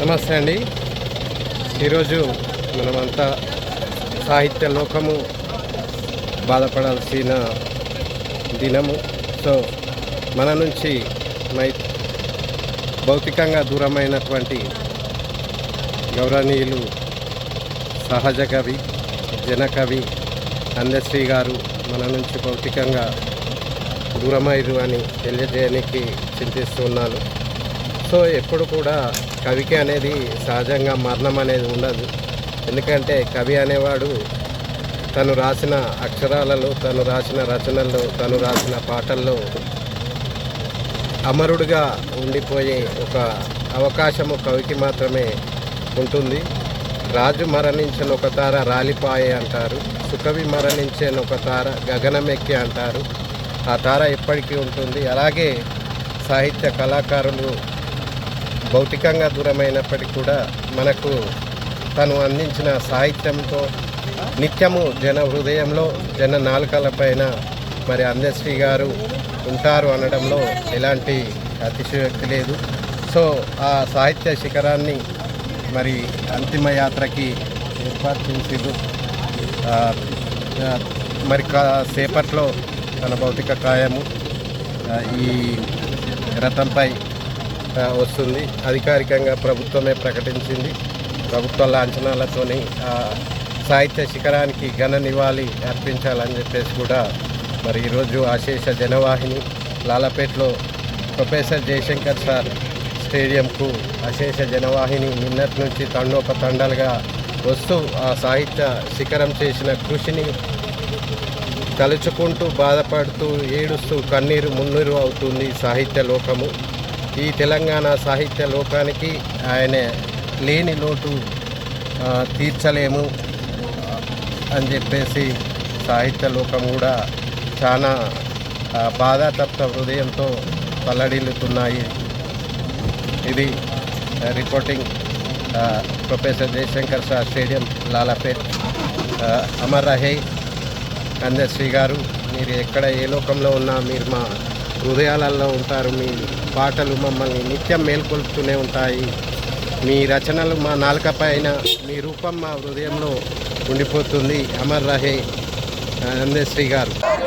నమస్తే అండి. ఈరోజు మనమంతా సాహిత్య లోకము బాధపడాల్సిన దినము. సో మన నుంచి మై భౌతికంగా దూరమైనటువంటి గౌరవనీయులు సహజ కవి జనకవి అందశ్రీ గారు మన నుంచి భౌతికంగా దూరమైరు అని తెలియజేయడానికి చింతిస్తున్నాను సో ఎప్పుడు కూడా కవికి అనేది సహజంగా మరణం అనేది ఉండదు. ఎందుకంటే కవి అనేవాడు తను రాసిన అక్షరాలలో తను రాసిన రచనల్లో తను రాసిన పాటల్లో అమరుడుగా ఉండిపోయే ఒక అవకాశము కవికి మాత్రమే ఉంటుంది. రాజు మరణించిన ఒక తార రాలిపాయే అంటారు. సుకవి మరణించిన ఒక తార గగనమెక్కి అంటారు. ఆ తార ఎప్పటికీ ఉంటుంది. అలాగే సాహిత్య కళాకారులు భౌతికంగా దూరమైనప్పటికీ కూడా మనకు తను అందించిన సాహిత్యంతో నిత్యము జన హృదయంలో జన నాలుకల పైన మరి అందశ్రీ గారు ఉంటారు అనడంలో ఎలాంటి అతిశయోక్తి లేదు. సో ఆ సాహిత్య శిఖరాన్ని మరి అంతిమ యాత్రకి ఏర్పాటు చేసిరు మరి కాసేపట్లో తన భౌతిక కాయము ఈ రథంపై వస్తుంది. అధికారికంగా ప్రభుత్వమే ప్రకటించింది. ప్రభుత్వ లాంఛనాలతోని సాహిత్య శిఖరానికి ఘన నివాళి అర్పించాలని చెప్పేసి కూడా మరి ఈరోజు ఆశేష జనవాహిని లాలపేటలో ప్రొఫెసర్ జయశంకర్ సార్ స్టేడియంకు అశేష జనవాహిని నిన్నటి నుంచి తండోపతండాలుగా వస్తూ ఆ సాహిత్య శిఖరం చేసిన కృషిని తలుచుకుంటూ బాధపడుతూ ఏడుస్తూ కన్నీరు మున్నీరు అవుతుంది సాహిత్య లోకము. ఈ తెలంగాణ సాహిత్య లోకానికి ఆయన లేని లోటు తీర్చలేము అని చెప్పేసి సాహిత్య లోకం కూడా చాలా బాధాతప్త హృదయంతో పల్లడిల్లుతున్నాయి. ఇది reporting professor Jayashankar sir stadium Lalapet. Amar రహే అందశ్రీ గారు మీరు ఎక్కడ ఏ లోకంలో ఉన్నా మీరు మా హృదయాలలో ఉంటారు మీ పాటలు మమ్మల్ని నిత్యం మేల్కొల్పుతూనే ఉంటాయి. మీ రచనలు మా నాలుక పైన మీ రూపం మా హృదయంలో ఉండిపోతుంది. అమర్ రహే. అందశ్రీ గారు.